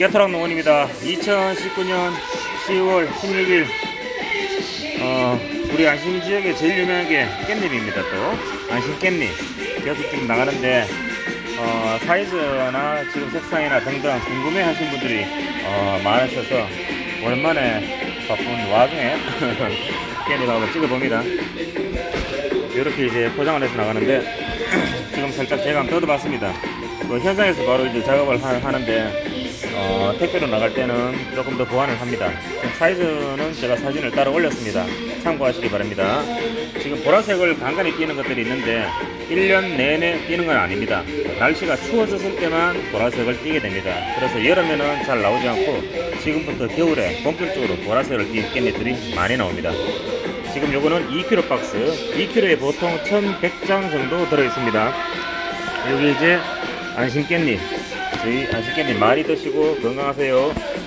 개토락 농원입니다. 2019년 10월 16일 어, 우리 안심 지역에 제일 유명한 게 깻잎입니다. 또 안심 깻잎 계속 지금 나가는데 어, 사이즈나 지금 색상이나 등등 궁금해하신 분들이 어, 많으셔서 오랜만에 바쁜 와중에 깻잎 한번 찍어봅니다. 이렇게 이제 포장을 해서 나가는데 지금 살짝 제가 한번 뜯어봤습니다. 그 현장에서 바로 이제 작업을 하, 하는데 어, 택배로 나갈 때는 조금 더 보완을 합니다. 사이즈는 제가 사진을 따로 올렸습니다. 참고하시기 바랍니다. 지금 보라색을 간간히 띄는 것들이 있는데 1년 내내 띄는 건 아닙니다. 날씨가 추워졌을 때만 보라색을 띄게 됩니다. 그래서 여름에는 잘 나오지 않고 지금부터 겨울에 본격적으로 보라색을 띄는 깻잎들이 많이 나옵니다. 지금 요거는 2kg 박스, 2kg에 보통 1100장 정도 들어있습니다. 여기 이제 안심 깻잎, 저희 안심 깻잎 많이 드시고 건강하세요.